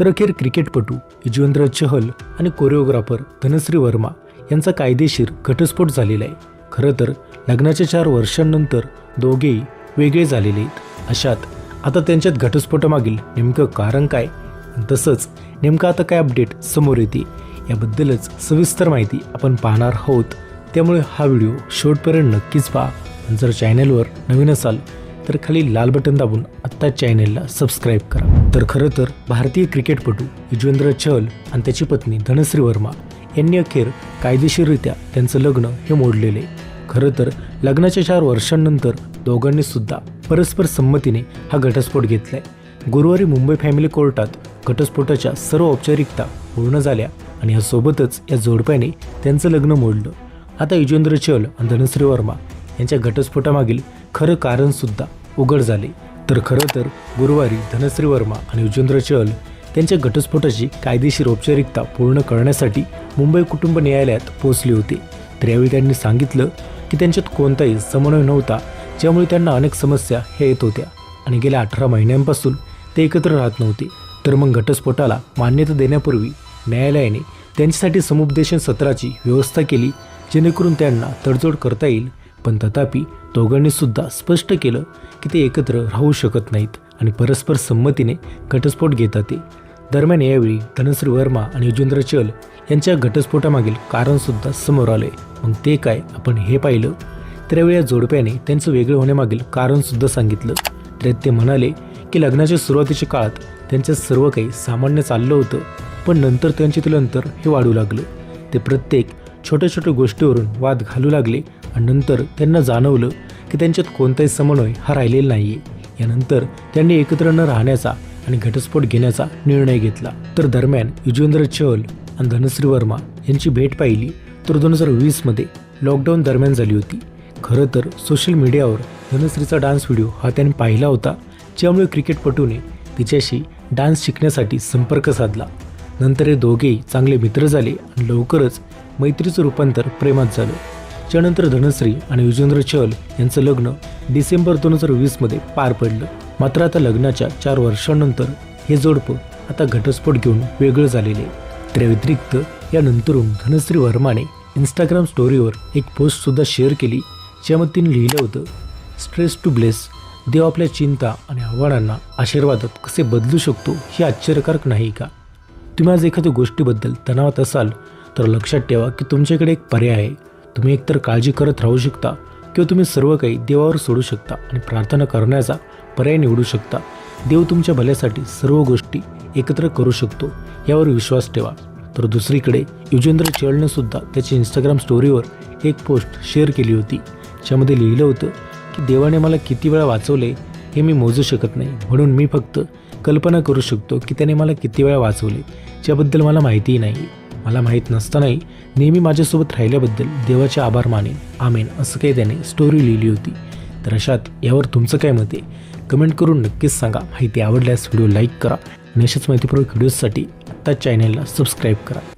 तर अखेर क्रिकेटपटू यजवेंद्र चहल आणि कोरिओग्राफर धनश्री वर्मा यांचा कायदेशीर घटस्फोट झालेला आहे. खरं तर लग्नाच्या चार वर्षांनंतर दोघेही वेगळे झालेले आहेत. अशात आता त्यांच्यात घटस्फोटामागील नेमकं कारण काय? तसंच नेमकं आता काय अपडेट समोर येते? याबद्दलच सविस्तर माहिती आपण पाहणार आहोत. त्यामुळे हा व्हिडिओ शेवटपर्यंत नक्कीच पहा. जर चॅनलवर नवीन असाल तर खाली लाल बटन दाबून आत्ता चॅनेलला सबस्क्राईब करा. तर खरं तर भारतीय क्रिकेटपटू युजवेंद्र चहल आणि त्याची पत्नी धनश्री वर्मा यांनी अखेर कायदेशीररित्या त्यांचं लग्न हे मोडलेले. खरं तर लग्नाच्या चार वर्षांनंतर दोघांनी सुद्धा परस्पर संमतीने हा घटस्फोट घेतलाय. गुरुवारी मुंबई फॅमिली कोर्टात घटस्फोटाच्या सर्व औपचारिकता पूर्ण झाल्या आणि यासोबतच या जोडप्याने त्यांचं लग्न मोडलं. आता युजेंद्र चल आणि धनश्री वर्मा यांच्या घटस्फोटामागील खरं कारण सुद्धा उघड झाले. तर खरं तर गुरुवारी धनश्री वर्मा आणि युजेंद्र चहल त्यांच्या घटस्फोटाची कायदेशीर औपचारिकता पूर्ण करण्यासाठी मुंबई कुटुंब न्यायालयात पोहोचले होते. तर यावेळी त्यांनी सांगितलं की त्यांच्यात कोणताही समन्वय नव्हता ज्यामुळे त्यांना अनेक समस्या ह्या येत होत्या. आणि गेल्या अठरा महिन्यांपासून ते एकत्र राहत नव्हते. तर मग घटस्फोटाला मान्यता देण्यापूर्वी न्यायालयाने त्यांच्यासाठी समुपदेशन सत्राची व्यवस्था केली जेणेकरून त्यांना तडजोड करता येईल पण तथापि दोघांनी सुद्धा स्पष्ट केलं की ते एकत्र राहू शकत नाहीत आणि परस्पर संमतीने घटस्फोट घेतात ते. दरम्यान यावेळी धनश्री वर्मा आणि युजेंद्र चल यांच्या घटस्फोटामागील कारणसुद्धा समोर आले. मग ते काय? आपण हे पाहिलं. तर यावेळी या जोडप्याने त्यांचं वेगळं होण्यामागील कारणसुद्धा सांगितलं. त्यात ते म्हणाले की लग्नाच्या सुरुवातीच्या काळात त्यांचं सर्व काही सामान्य चाललं होतं पण नंतर त्यांच्यातील अंतर हे वाढू लागलं. ते प्रत्येक छोट्या छोट्या गोष्टीवरून वाद घालू लागले आणि नंतर त्यांना जाणवलं की त्यांच्यात कोणताही समन्वय हा राहिलेला नाही आहे यानंतर त्यांनी एकत्र न राहण्याचा आणि घटस्फोट घेण्याचा निर्णय घेतला. तर दरम्यान युजवेंद्र चहल आणि धनश्री वर्मा यांची भेट पाहिली. तर दोन हजार वीसमध्ये लॉकडाऊन दरम्यान झाली होती. खरं तर सोशल मीडियावर धनश्रीचा डान्स व्हिडिओ हा त्याने पाहिला होता. ज्यामुळे क्रिकेटपटूने तिच्याशी डान्स शिकण्यासाठी संपर्क साधला. नंतर हे दोघेही चांगले मित्र झाले आणि लवकरच मैत्रीचं रूपांतर प्रेमात झालं. त्यानंतर धनश्री आणि युजेंद्र चहल यांचं लग्न डिसेंबर दोन हजार वीसमध्ये पार पडलं. मात्र आता लग्नाच्या चार वर्षांनंतर हे जोडपं आता घटस्फोट घेऊन वेगळं झालेले त्या व्यतिरिक्त यानंतरून धनश्री वर्माने इंस्टाग्राम स्टोरीवर एक पोस्टसुद्धा शेअर केली ज्यामध्ये तिने लिहिलं होतं स्ट्रेस टू ब्लेस देव आपल्या चिंता आणि आव्हानांना आशीर्वादात कसे बदलू शकतो हे आश्चर्यकारक नाही का? तुम्ही आज एखाद्या गोष्टीबद्दल तणावात असाल तर लक्षात ठेवा की तुमच्याकडे एक पर्याय आहे. तुम्ही एकतर काळजी करत राहू शकता किंवा तुम्ही सर्व काही देवावर सोडू शकता आणि प्रार्थना करण्याचा पर्याय निवडू शकता. देव तुमच्या भल्यासाठी सर्व गोष्टी एकत्र करू शकतो यावर विश्वास ठेवा. तर दुसरीकडे युजेंद्र चेळने सुद्धा त्याच्या इंस्टाग्राम स्टोरीवर एक पोस्ट शेअर केली होती ज्यामध्ये लिहिलं होतं की देवाने मला किती वेळा वाचवले हे मी मोजू शकत नाही. म्हणून मी फक्त कल्पना करू शकतो की त्याने मला किती वेळा वाचवले ज्याबद्दल मला माहितीही नाही. मला माहीत नसतानाही नेहमी माझ्यासोबत राहिल्याबद्दल देवाचे आभार मानेन. आमेन. असं काही त्याने स्टोरी लिहिली होती. तर अशात यावर तुमचं काय मत आहे? कमेंट करून नक्कीच सांगा. माहिती आवडल्यास व्हिडिओ लाईक करा. आणि अशाच माहितीपूर्वक व्हिडिओजसाठी आत्ताच चॅनलला सबस्क्राईब करा.